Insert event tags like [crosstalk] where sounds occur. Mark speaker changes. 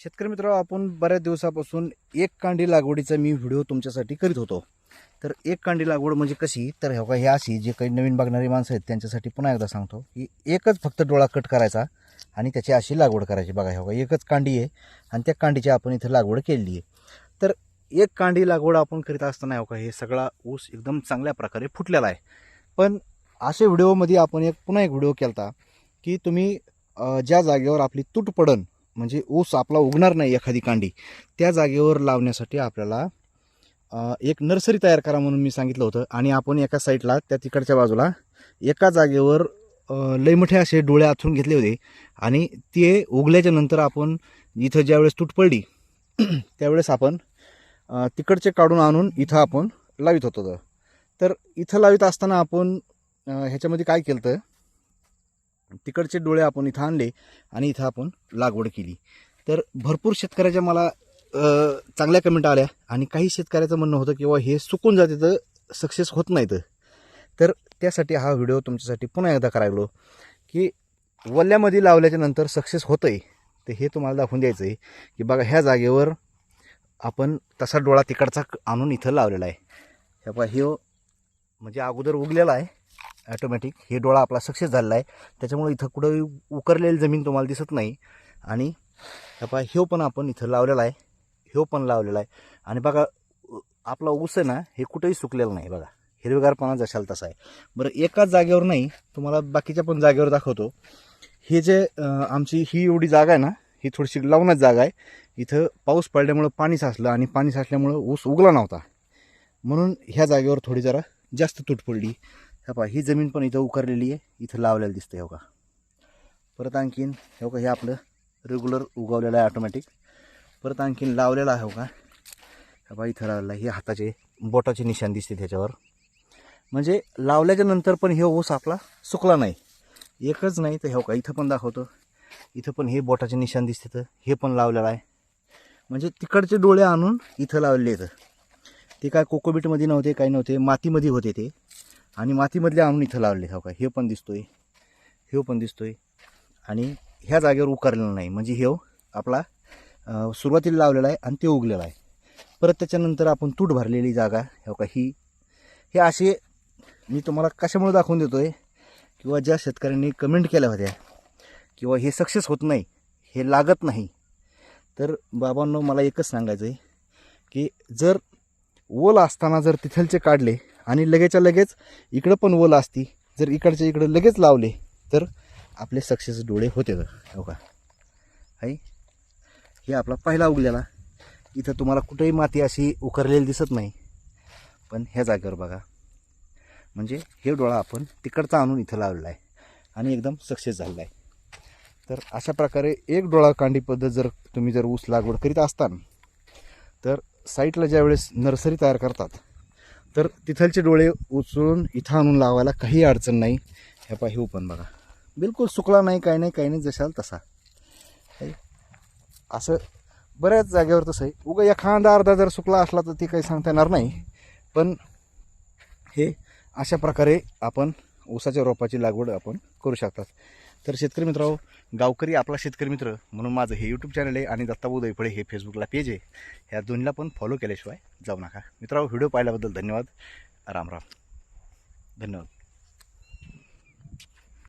Speaker 1: शेतकरी मित्र आपण बऱ्याच दिवसापासून एक कांडी लागवडीचा मी व्हिडिओ तुमच्यासाठी करीत होतो. तर एक कांडी लागवड म्हणजे कशी? तर हो हे हे अशी जे काही नवीन बघणारी माणसं आहेत त्यांच्यासाठी पुन्हा एकदा सांगतो. की एकच फक्त डोळा कट करायचा आणि त्याची अशी लागवड करायची. बघा हो हे बघा एकच कांडी आहे आणि त्या कांडीची आपण इथं लागवड केलेली आहे. तर एक कांडी लागवड आपण करीत असताना हो हे हे सगळा ऊस एकदम चांगल्या प्रकारे फुटलेला आहे. पण असे व्हिडिओमध्ये आपण एक पुन्हा एक व्हिडिओ केला होता की तुम्ही ज्या जागेवर आपली तूट पडन म्हणजे ऊस आपला उगणार नाही एखादी कांडी त्या जागेवर लावण्यासाठी आपल्याला एक नर्सरी तयार करा म्हणून मी सांगितलं होतं. आणि आपण एका साईडला त्या तिकडच्या बाजूला एका जागेवर अ, लय मोठे असे डोळे आथरून घेतले होते. आणि ते उगल्याच्या नंतर आपण इथं ज्यावेळेस तूट पडली [clears throat] त्यावेळेस आपण तिकडचे काढून आणून इथं आपण लावित होतो. तर इथं लावित असताना आपण ह्याच्यामध्ये काय केलं तर तिकडचे डोळे आपण इथं आणले आणि इथं आपण लागवड केली. तर भरपूर शेतकऱ्याच्या मला चांगल्या कमेंट आल्या आणि काही शेतकऱ्याचं म्हणणं होतं किंवा हे सुकून जाते तर सक्सेस होत नाही तर. त्यासाठी हा व्हिडिओ तुमच्यासाठी पुन्हा एकदा करायलो की वल्ल्यामध्ये लावल्याच्या नंतर सक्सेस होतं आहे तर हे तुम्हाला दाखवून द्यायचं आहे की बघा ह्या जागेवर आपण तसा डोळा तिकडचा आणून इथं लावलेला आहे. ह्या पहा हे म्हणजे अगोदर उगलेला आहे. ॲटोमॅटिक हे डोळा आपला सक्सेस झालेला आहे. त्याच्यामुळे इथं कुठं उकरलेली जमीन तुम्हाला दिसत नाही. आणि ह्या पहा ह्यो पण आपण इथं लावलेला आहे. ह्यो पण लावलेला आहे. आणि बघा आपला ऊस आहे ना हे कुठेही सुकलेलं नाही बघा. हिरवेगारपणा जशाल तसा आहे. बरं एकाच जागेवर नाही तुम्हाला बाकीच्या पण जागेवर दाखवतो. हे जे आमची ही एवढी जागा आहे ना ही थोडीशी लावणच जागा आहे. इथं पाऊस पडल्यामुळं पाणी साचलं आणि पाणी साचल्यामुळं ऊस उगला नव्हता. म्हणून ह्या जागेवर थोडी जरा जास्त तूट पडली. ह्या पहा ही जमीन पण इथं उकरलेली आहे. इथं लावलेलं दिसतं हे का परत आणखीन हे का हे आपलं रेग्युलर उगवलेलं आहे ऑटोमॅटिक परत आणखीन लावलेला आहे हो का हे पहा इथं लावलेला आहे. हे हाताचे बोटाचे निशाण दिसते त्याच्यावर. म्हणजे लावल्याच्या नंतर पण हे ऊस आपला सुकला नाही. एकच नाही तर हे का इथं पण दाखवतो. इथं पण हे बोटाचे निशाण दिसते तर हे पण लावलेलं आहे. म्हणजे तिकडचे डोळे आणून इथं लावलेले आहेत. ते काय कोकोबीटमध्ये नव्हते काही नव्हते. मातीमध्ये होते ते. आणि मातीमधले आणून इथं लावले हो का? हे पण दिसतोय. हे पण दिसतोय. आणि ह्या जागेवर उकारलेला नाही. म्हणजे हे हो, आपला सुरुवातीला लावलेला आहे आणि ते उगलेला आहे. परत त्याच्यानंतर आपण तूट भरलेली जागा हो का? ही हे असे मी तुम्हाला कशामुळे दाखवून देतोय? किंवा ज्या शेतकऱ्यांनी कमेंट केल्या होत्या किंवा हे सक्सेस होत नाही हे लागत नाही तर बाबांनो मला एकच सांगायचं आहे की जर ओल असताना जर तिथलचे काढले आणि लगेचच्या लगेच इकडं पण ओल असती जर इकडच्या इकडं लगेच लावले तर आपले सक्सेस डोळे होते हो का? आहे हे आपला पहिला उगलेला. इथं तुम्हाला कुठेही माती अशी उकरलेली दिसत नाही. पण ह्या जागेवर बघा. म्हणजे हे डोळा आपण तिकडचा आणून इथं लावलेला आहे आणि एकदम सक्सेस झालेला आहे तर अशा प्रकारे एक डोळा कांडी पद्धत जर तुम्ही जर ऊस लागवड करीत असताना तर साईटला ज्यावेळेस नर्सरी तयार करतात तर तिथलचे डोळे उचलून इथं आणून लावायला काही अडचण नाही. ह्या पा हे पण बघा. बिलकुल सुकला नाही काही नाही काही नाही जशाल तसा. असं बऱ्याच जागेवर तसं आहे. उगा एखादा अर्धा जर सुकला असला तर ते काही सांगता येणार नाही. पण हे अशा प्रकारे आपण ऊसाच्या रोपाची लागवड आपण करू शकतात. तर शेतकरी मित्रांनो गावकरी आपला शेतकरी मित्र म्हणून माझं हे यूट्यूब चॅनल आहे आणि दत्ताबू दैफळे हे फेसबुकला पेज आहे. ह्या दोन्हीला पण फॉलो केल्याशिवाय जाऊ नका. मित्रांनो व्हिडिओ पाहिल्याबद्दल धन्यवाद. राम राम. धन्यवाद.